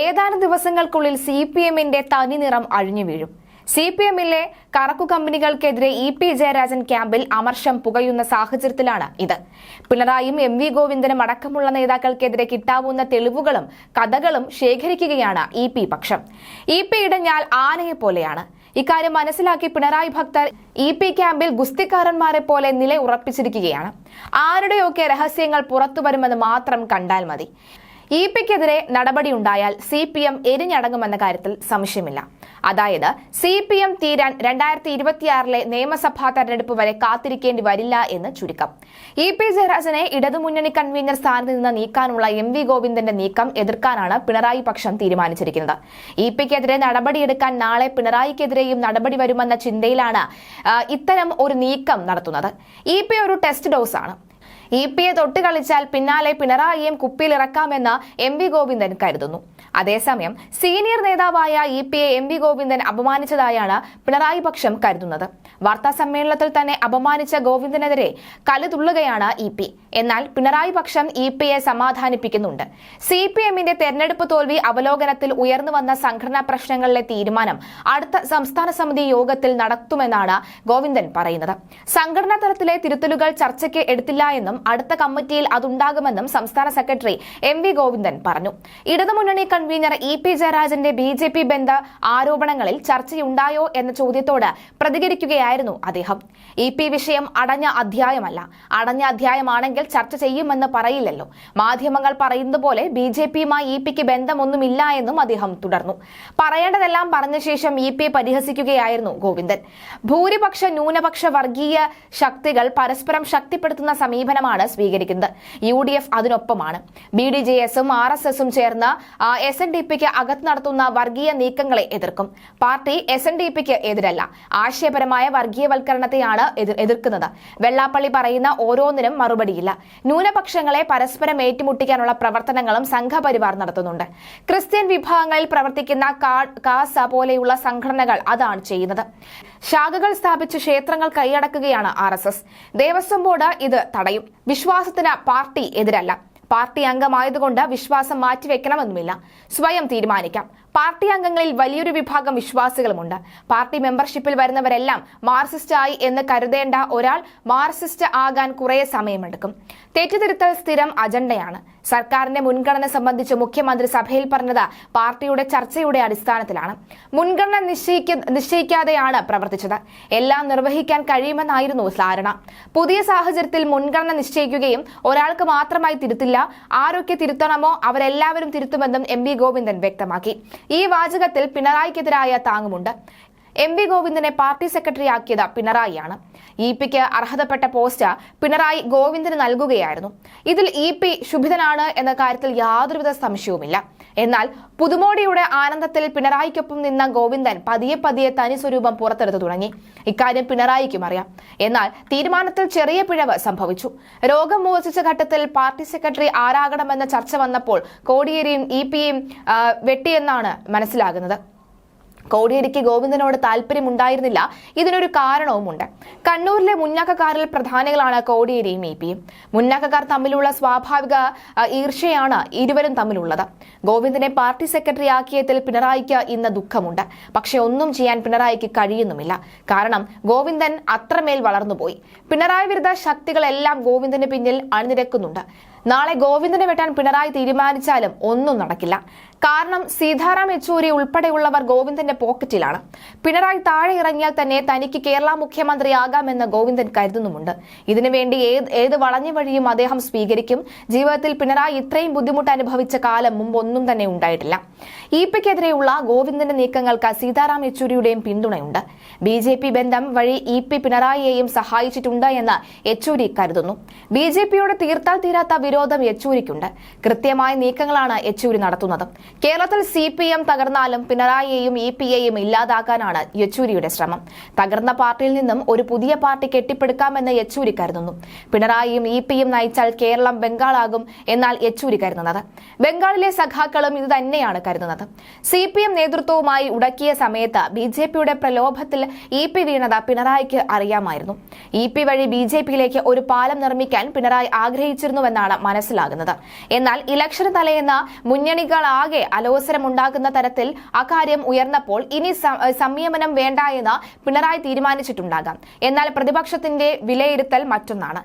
ഏതാനും ദിവസങ്ങൾക്കുള്ളിൽ C P എമ്മിന്റെ തനി നിറം അഴിഞ്ഞു വീഴും. സി പി എമ്മിലെ കറക്കു കമ്പനികൾക്കെതിരെ ഇ പി ജയരാജൻ ക്യാമ്പിൽ അമർഷം പുകയുന്ന സാഹചര്യത്തിലാണ് ഇത്. പിണറായിയും എം വി ഗോവിന്ദനും അടക്കമുള്ള നേതാക്കൾക്കെതിരെ കിട്ടാവുന്ന തെളിവുകളും കഥകളും ശേഖരിക്കുകയാണ് ഇ പി പക്ഷം. ഇ പി ഇടഞ്ഞാൽ ആനയെ പോലെയാണ്. ഇക്കാര്യം മനസ്സിലാക്കി പിണറായി ഭക്തർ ഇ പി ക്യാമ്പിൽ ഗുസ്തിക്കാരന്മാരെ പോലെ നില ഉറപ്പിച്ചിരിക്കുകയാണ് ആരുടെയൊക്കെ രഹസ്യങ്ങൾ പുറത്തു വരുമെന്ന് മാത്രം കണ്ടാൽ മതി. ഇ പിക്കെതിരെ നടപടിയുണ്ടായാൽ സി പി എം എരിഞ്ഞടങ്ങുമെന്ന കാര്യത്തിൽ സംശയമില്ല. അതായത് സി പി എം തീരാൻ രണ്ടായിരത്തി ഇരുപത്തിയാറിലെ നിയമസഭാ തെരഞ്ഞെടുപ്പ് വരെ കാത്തിരിക്കേണ്ടി വരില്ല എന്ന് ചുരുക്കം. ഇ പി ജയരാജനെ ഇടതുമുന്നണി കൺവീനർ സ്ഥാനത്ത് നിന്ന് നീക്കാനുള്ള എം വി ഗോവിന്ദന്റെ നീക്കം എതിർക്കാനാണ് പിണറായി പക്ഷം തീരുമാനിച്ചിരിക്കുന്നത്. ഇ പിക്കെതിരെ നടപടിയെടുക്കാൻ നാളെ പിണറായിക്കെതിരെയും നടപടി വരുമെന്ന ചിന്തയിലാണ് ഇത്തരം ഒരു നീക്കം നടത്തുന്നത്. ഇ പി ഒരു ടെസ്റ്റ് ഡോസാണ്. ഇ പി തൊട്ട് കളിച്ചാൽ പിന്നാലെ പിണറായിയും കുപ്പിയിലിറക്കാമെന്ന് എം വി ഗോവിന്ദൻ കരുതുന്നു. അതേസമയം സീനിയർ നേതാവായ E P A M V Govindan അപമാനിച്ചതായാണ് Pinarayi പക്ഷം കരുതുന്നത്. വാർത്താ സമ്മേളനത്തിൽ തന്നെ അപമാനിച്ച ഗോവിന്ദനെതിരെ കലുതുള്ളുകയാണ് ഇ പി. എന്നാൽ പിണറായി പക്ഷം ഇ പി എ സമാധാനിപ്പിക്കുന്നുണ്ട്. സി പി എമ്മിന്റെ തെരഞ്ഞെടുപ്പ് തോൽവി അവലോകനത്തിൽ ഉയർന്നു വന്ന സംഘടനാ പ്രശ്നങ്ങളിലെ തീരുമാനം അടുത്ത സംസ്ഥാന സമിതി യോഗത്തിൽ നടത്തുമെന്നാണ് ഗോവിന്ദൻ പറയുന്നത്. സംഘടനാ തലത്തിലെ തിരുത്തലുകൾ ചർച്ചയ്ക്ക് എടുത്തില്ല എന്നും അടുത്ത കമ്മിറ്റിയിൽ അതുണ്ടാകുമെന്നും സംസ്ഥാന സെക്രട്ടറി എം വി ഗോവിന്ദൻ പറഞ്ഞു. ഇടതുമുന്നണി കൺവീനർ ഇ പി ജയരാജന്റെ ബി ജെ പി ബന്ധ ആരോപണങ്ങളിൽ ചർച്ചയുണ്ടായോ എന്ന ചോദ്യത്തോട് പ്രതികരിക്കുകയായിരുന്നു അദ്ദേഹം. ഇ പി വിഷയം അടഞ്ഞ അധ്യായമല്ല. അടഞ്ഞ അധ്യായമാണെങ്കിൽ ചർച്ച ചെയ്യുമെന്ന് പറയില്ലല്ലോ. മാധ്യമങ്ങൾ പറയുന്നത് പോലെ ബി ജെ പിയുമായി ഇ പിക്ക് ബന്ധമൊന്നുമില്ല എന്നും അദ്ദേഹം തുടർന്നു. പറയേണ്ടതെല്ലാം പറഞ്ഞ ശേഷം ഇ പി പരിഹസിക്കുകയായിരുന്നു ഗോവിന്ദൻ. ഭൂരിപക്ഷ ന്യൂനപക്ഷ വർഗീയ ശക്തികൾ പരസ്പരം ശക്തിപ്പെടുത്തുന്ന സമീപനമാണ് സ്വീകരിക്കുന്നത്. യു ഡി എഫ് അതിനൊപ്പമാണ്. ബി ഡി ജെ എസും ആർ എസ് എസും ചേർന്ന് എസ് എൻ ഡി പിക്ക് അകത്ത് നടത്തുന്ന വർഗീയ നീക്കങ്ങളെ എതിർക്കും. പാർട്ടി എസ് എൻ ഡി പിക്ക് എതിരല്ല. ആശയപരമായ വർഗീയവൽക്കരണത്തെയാണ് എതിർക്കുന്നത്. വെള്ളാപ്പള്ളി പറയുന്ന ഓരോന്നിനും മറുപടിയില്ല. ന്യൂനപക്ഷങ്ങളെ പരസ്പരം ഏറ്റുമുട്ടിക്കാനുള്ള പ്രവർത്തനങ്ങളും സംഘപരിവാർ നടത്തുന്നുണ്ട്. ക്രിസ്ത്യൻ വിഭാഗങ്ങളിൽ പ്രവർത്തിക്കുന്ന കാസ പോലെയുള്ള സംഘടനകൾ അതാണ് ചെയ്യുന്നത്. ശാഖകൾ സ്ഥാപിച്ച് ക്ഷേത്രങ്ങൾ കൈയടക്കുകയാണ് R S S. Devaswom board ഇത് തടയും. വിശ്വാസത്തിന് പാർട്ടി എതിരല്ല. പാർട്ടി അംഗമായതുകൊണ്ട് വിശ്വാസം മാറ്റിവെക്കണമെന്നുമില്ല. സ്വയം തീരുമാനിക്കാം. പാർട്ടി അംഗങ്ങളിൽ വലിയൊരു വിഭാഗം വിശ്വാസികളുമുണ്ട്. പാർട്ടി മെമ്പർഷിപ്പിൽ വരുന്നവരെല്ലാം മാർസിസ്റ്റ് ആയി എന്ന് കരുതേണ്ട ഒരാൾ മാർസിസ്റ്റ് ആകാൻ കുറേ സമയമെടുക്കും. തെറ്റുതിരുത്തൽ സ്ഥിരം അജണ്ടയാണ്. സർക്കാരിന്റെ മുൻഗണന സംബന്ധിച്ച് മുഖ്യമന്ത്രി സഭയിൽ പറഞ്ഞത് പാർട്ടിയുടെ ചർച്ചയുടെ അടിസ്ഥാനത്തിലാണ്. മുൻഗണന നിശ്ചയിക്ക നിശ്ചയിക്കാതെയാണ് പ്രവർത്തിച്ചത്. എല്ലാം നിർവഹിക്കാൻ കഴിയുമെന്നായിരുന്നു ധാരണ. പുതിയ സാഹചര്യത്തിൽ മുൻഗണന നിശ്ചയിക്കുകയും ഒരാൾക്ക് മാത്രമായി തിരുത്തില്ല ആരൊക്കെ തിരുത്തണമോ അവരെല്ലാവരും തിരുത്തുമെന്നും എം ഗോവിന്ദൻ വ്യക്തമാക്കി. ഈ വാചകത്തിൽ പിണറായിക്കെതിരായ താങ്ങുമുണ്ട്. എം വി ഗോവിന്ദനെ പാർട്ടി സെക്രട്ടറി ആക്കിയത് പിണറായിയാണ്. ഇ പിക്ക് അർഹതപ്പെട്ട പോസ്റ്റ് പിണറായി ഗോവിന്ദന് നൽകുകയായിരുന്നു. ഇതിൽ ഇ പി ശുഭിതനാണ് എന്ന കാര്യത്തിൽ യാതൊരുവിധ സംശയവുമില്ല. എന്നാൽ പുതുമോടിയുടെ ആനന്ദത്തിൽ പിണറായിക്കൊപ്പം നിന്ന ഗോവിന്ദൻ പതിയെ പതിയെ തനി സ്വരൂപം പുറത്തെടുത്തു തുടങ്ങി. ഇക്കാര്യം പിണറായിക്കും അറിയാം. എന്നാൽ തീരുമാനത്തിൽ ചെറിയ പിഴവ് സംഭവിച്ചു. രോഗം മൂർച്ഛിച്ച ഘട്ടത്തിൽ പാർട്ടി സെക്രട്ടറി ആരാകണമെന്ന ചർച്ച വന്നപ്പോൾ കോടിയേരിയും ഇ പിയും വെട്ടിയെന്നാണ് മനസ്സിലാകുന്നത്. കോടിയേരിക്ക് ഗോവിന്ദനോട് താല്പര്യമുണ്ടായിരുന്നില്ല. ഇതിനൊരു കാരണവുമുണ്ട്. കണ്ണൂരിലെ മുന്നാക്കക്കാരിൽ പ്രധാനികളാണ് കോടിയേരിയും ഇ പിയും. മുന്നാക്കക്കാർ തമ്മിലുള്ള സ്വാഭാവിക ഈർഷയാണ് ഇരുവരും തമ്മിലുള്ളത്. ഗോവിന്ദനെ പാർട്ടി സെക്രട്ടറി ആക്കിയതിൽ പിണറായിക്ക് ഇന്ന് ദുഃഖമുണ്ട്. പക്ഷെ ഒന്നും ചെയ്യാൻ പിണറായിക്ക് കഴിയുന്നുമില്ല. കാരണം ഗോവിന്ദൻ അത്രമേൽ വളർന്നുപോയി. പിണറായി വിരുദ്ധ ശക്തികളെല്ലാം ഗോവിന്ദന് പിന്നിൽ അണിനിരക്കുന്നുണ്ട്. നാളെ ഗോവിന്ദനെ വെട്ടാൻ പിണറായി തീരുമാനിച്ചാലും ഒന്നും നടക്കില്ല. കാരണം സീതാറാം യെച്ചൂരി ഉൾപ്പെടെയുള്ളവർ ഗോവിന്ദന്റെ പോക്കറ്റിലാണ്. പിണറായി താഴെ ഇറങ്ങിയാൽ തന്നെ തനിക്ക് കേരള മുഖ്യമന്ത്രിയാകാമെന്ന് ഗോവിന്ദൻ കരുതുന്നുമുണ്ട്. ഇതിനുവേണ്ടി ഏത് ഏത് വളഞ്ഞ വഴിയും അദ്ദേഹം സ്വീകരിക്കും. ജീവിതത്തിൽ പിണറായി ഇത്രയും ബുദ്ധിമുട്ട് അനുഭവിച്ച കാലം മുമ്പ് ഒന്നും തന്നെ ഉണ്ടായിട്ടില്ല. ഇ പിക്കെതിരെയുള്ള ഗോവിന്ദന്റെ നീക്കങ്ങൾക്ക് സീതാറാം യെച്ചൂരിയുടെയും പിന്തുണയുണ്ട്. ബി ജെ പി ബന്ധം വഴി ഇ പി പിണറായിയെയും സഹായിച്ചിട്ടുണ്ട് എന്ന് യെച്ചൂരി കരുതുന്നു. ബി ജെ പിയോട് തീർത്താൽ തീരാത്ത വിരോധം യെച്ചൂരിക്കുണ്ട്. കൃത്യമായ നീക്കങ്ങളാണ് യെച്ചൂരി നടത്തുന്നത്. കേരളത്തിൽ സി പി എം തകർന്നാലും പിണറായിയെയും ഇ പി എയും ഇല്ലാതാക്കാനാണ് യെച്ചൂരിയുടെ ശ്രമം. തകർന്ന പാർട്ടിയിൽ നിന്നും ഒരു പുതിയ പാർട്ടി കെട്ടിപ്പടുക്കാമെന്ന് യെച്ചൂരി കരുതുന്നു. പിണറായിയും ഇ പിയും നയിച്ചാൽ കേരളം ബംഗാളാകും എന്നാൽ യെച്ചൂരി കരുതുന്നത്. ബംഗാളിലെ സഖാക്കളും ഇത് തന്നെയാണ് കരുതുന്നത്. സി പി എം നേതൃത്വവുമായി ഉടക്കിയ സമയത്ത് ബി ജെ പിയുടെ പ്രലോഭത്തിൽ ഇ പി വീണത് പിണറായിക്ക് അറിയാമായിരുന്നു. ഇ പി വഴി ബി ജെ പിയിലേക്ക് ഒരു പാലം നിർമ്മിക്കാൻ പിണറായി ആഗ്രഹിച്ചിരുന്നുവെന്നാണ് മനസ്സിലാകുന്നത്. എന്നാൽ ഇലക്ഷന് തലേന്ന് മുന്നണികളാകെ അലോസരമുണ്ടാകുന്ന തരത്തിൽ അക്കാര്യം ഉയർന്നപ്പോൾ ഇനി സംയമനം വേണ്ട എന്ന് പിണറായി തീരുമാനിച്ചിട്ടുണ്ടാകാം. എന്നാൽ പ്രതിപക്ഷത്തിന്റെ വിലയിരുത്തൽ മറ്റൊന്നാണ്.